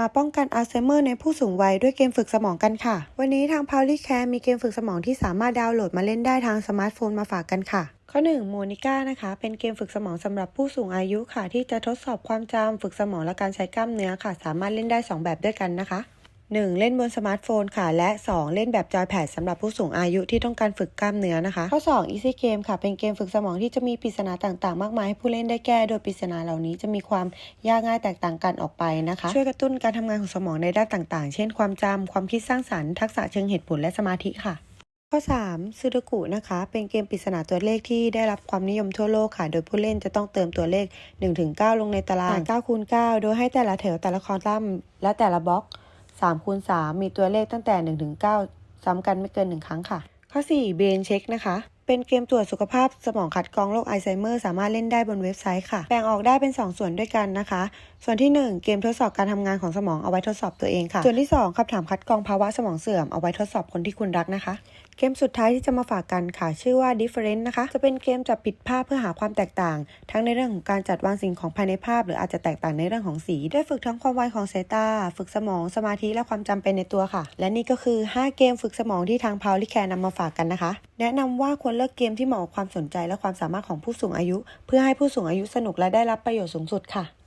มาป้องกันอัลไซเมอร์ในผู้สูงวัยด้วยเกมฝึกสมองกันค่ะ วันนี้ทาง p o l y c a r e มีเกมฝึกสมองที่สามารถดาวน์โหลดมาเล่นได้ทางสมาร์ทโฟนมาฝากกันค่ะ ข้อ1โมนิก้านะคะ เป็นเกมฝึกสมองสำหรับผู้สูงอายุค่ะ ที่จะทดสอบความจำฝึกสมองและการใช้กล้ามเนื้อค่ะ สามารถเล่นได้ 2 แบบด้วยกันนะคะ 1. เล่นบนสมาร์ทโฟนค่ะ และ 2. เล่นแบบจอยแพดสำหรับผู้สูงอายุที่ต้องการฝึกกล้ามเนื้อนะคะ ข้อ 2. Easy Game ค่ะ เป็นเกมฝึกสมองที่จะมีปริศนาต่างๆ มากมายให้ผู้เล่นได้แก้ โดยปริศนาเหล่านี้จะมีความยากง่ายแตกต่างกันออกไปนะคะ ช่วยกระตุ้นการทำงานของสมองในด้านต่างๆ เช่น ความจำความคิดสร้างสรรค์ ทักษะเชิงเหตุผลและสมาธิค่ะข้อ 3. ซูด o กุนะคะ เป็นเกมปริศนาตัวเลขที่ได้รับความนิยมทั่วโลกค่ะ โดยผู้เล่นจะต้องเติมตัวเลข 1-9 ลงในตาราง9คูณ9โดยให้แต่ละแถวแต่ละคอลัมน์และแต่ละบล็อก 3คูณ3มีตัวเลขตั้งแต่1ถึง9ซ้ำกันไม่เกิน 1 ครั้งค่ะ ข้อ 4 เบนเช็คนะคะ เป็นเกมตรวจสุขภาพสมองคัดกรองโรคอัลไซเมอร์สามารถเล่นได้บนเว็บไซต์ค่ะ แบ่งออกได้เป็น 2 ส่วนด้วยกันนะคะ ส่วนที่ 1 เกมทดสอบการทำงานของสมองเอาไว้ทดสอบตัวเองค่ะ ส่วนที่ 2คำถามคัดกรองภาวะสมองเสื่อมเอาไว้ทดสอบคนที่คุณรักนะคะ เกมสุดท้ายที่จะมาฝากกันค่ะ ชื่อว่า Different นะคะ จะเป็นเกมจับผิดภาพเพื่อหาความแตกต่าง ทั้งในเรื่องของการจัดวางสิ่งของภายในภาพ หรืออาจจะแตกต่างในเรื่องของสี ได้ฝึกทั้งความไวของสายตา ฝึกสมองสมาธิและความจำเป็นในตัวค่ะ และนี่ก็คือ 5 เกมฝึกสมองที่ทาง p o w l y c a r e นำมาฝากกันนะคะ แนะนำว่าควรเลือกเกมที่เหมาะกับความสนใจและความสามารถของผู้สูงอายุ เพื่อให้ผู้สูงอายุสนุกและได้รับประโยชน์สูงสุดค่ะ